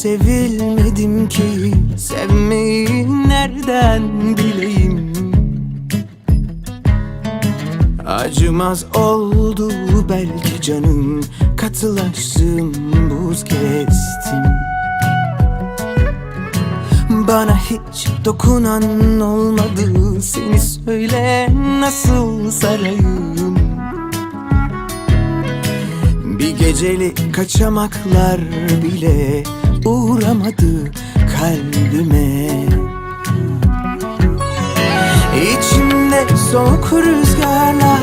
sevilmedim ki. Sevmeyi nereden bileyim? Acımaz oldu belki canım. Katılaştım buz kestim. Bana hiç dokunan olmadı. Seni söyle nasıl sarayım? Bir gecelik kaçamaklar bile uğramadı kalbime. İçimde soğuk rüzgarlar,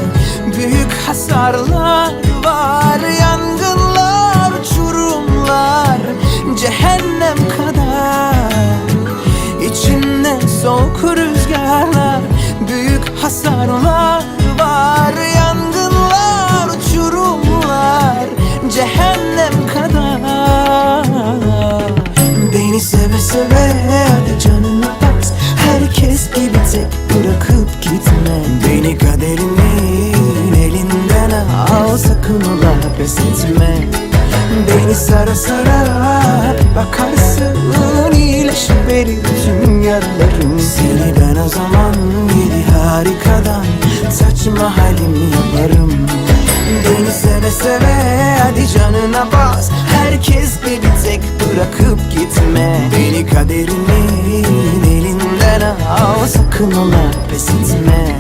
büyük hasarlar var Yangınlar, uçurumlar, cehennem kadar. İçimde soğuk rüzgarlar, büyük hasarlar var seve seve hadi canına bas Herkes gibi tek bırakıp gitme. Beni kaderimin elinden al Sakın ola pes etme. Beni sara sara bakarsın iyileşiverir tüm yaralarım Seni ben o zaman yedi harikadan Saçma halimi yaparım. Beni seve seve hadi canına bas. Herkes gibi tek bırakıp gitme. Beni kaderimin elinden al Sakın ola pes etme.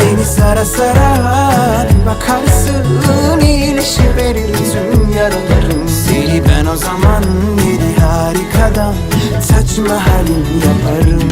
Beni sara sara bir bakarsın iyileşiverir tüm yaralarım. Seni ben o zaman yedi harikadan Saçma halim yaparım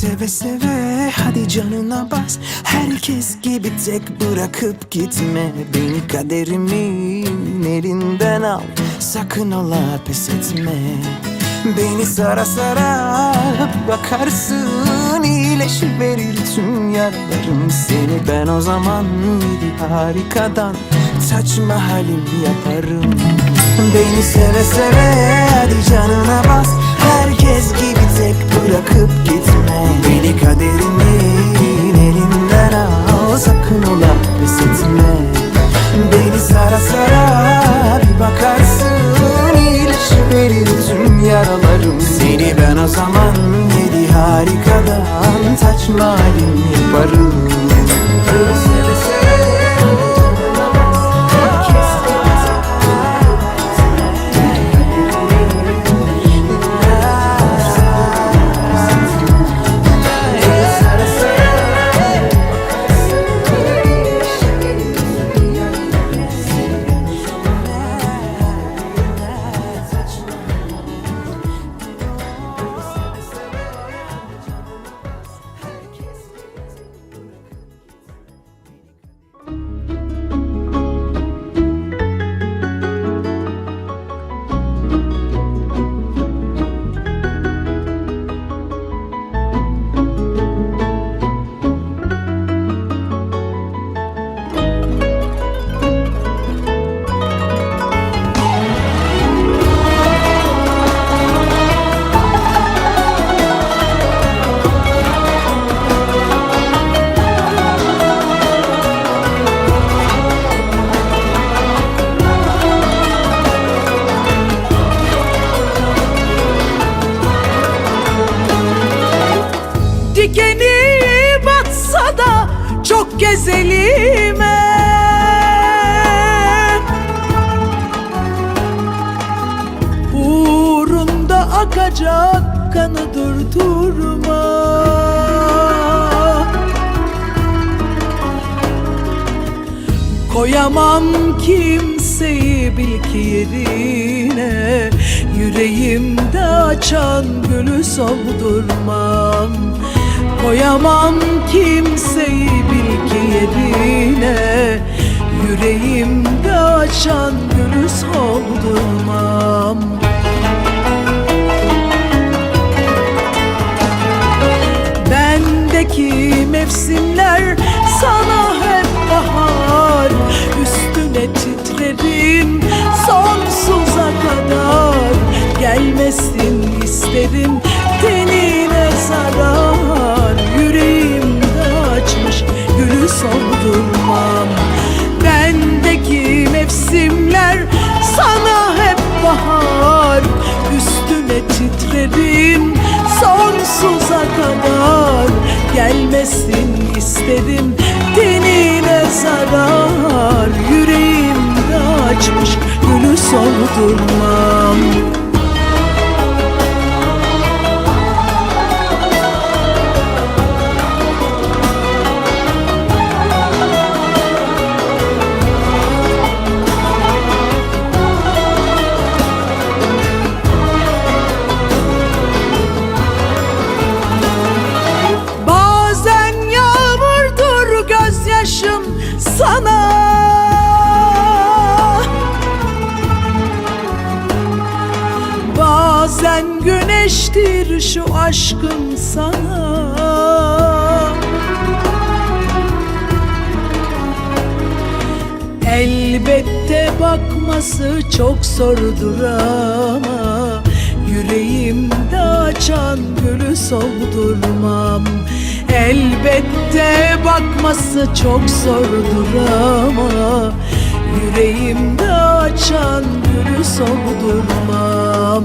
seve seve hadi canına bas. Herkes gibi tek bırakıp gitme. Beni kaderimin elinden al. Sakın ola pes etme. Beni sara sara bakarsın iyileşiverir tüm yaralarım Seni. Ben o zaman yedi harikadan saçma halim yaparım. Beni seve seve hadi canına bas. Herkes gibi tek bırakıp gitme harikadan Saçma akacak kanı durdurma Koyamam kimseyi bil ki yerine. Yüreğimde açan gülü soldurmam Koyamam kimseyi bil ki yerine. Yüreğimde açan gülü soldurmam Bendeki mevsimler sana hep bahar. Üstüne titrerim sonsuza kadar. Gelmesin isterim tenine zarar Yüreğimde açmış gülü soldurmam Bendeki mevsimler sana hep bahar. Üstüne titrerim sonsuza kadar Gelmesin isterim tenine zarar Yüreğimde açmış gülü soldurmam Bazen güneştir şu aşkım sana. Elbette bakması çok zordur ama Yüreğimde açan gülü soldurmam. Elbette bakması çok zordur ama Yüreğimde açan gülü soldurmam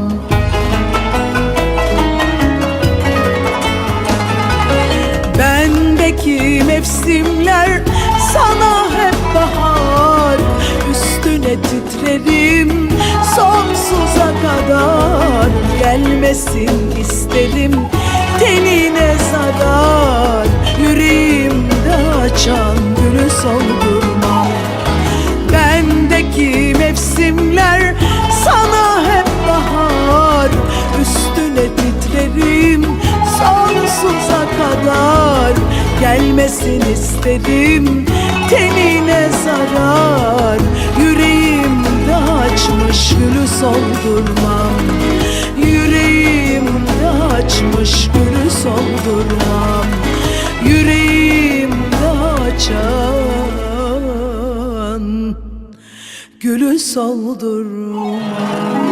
mevsimler sana hep bahar. Üstüne titrerim sonsuza kadar. Gelmesin isterim tenine zarar Yüreğimde açan gülü soldurmam Gelmesin isterim tenine zarar? Yüreğimde açmış gülü soldurmam. Yüreğimde açmış gülü soldurmam. Yüreğimde açan gülü soldurmam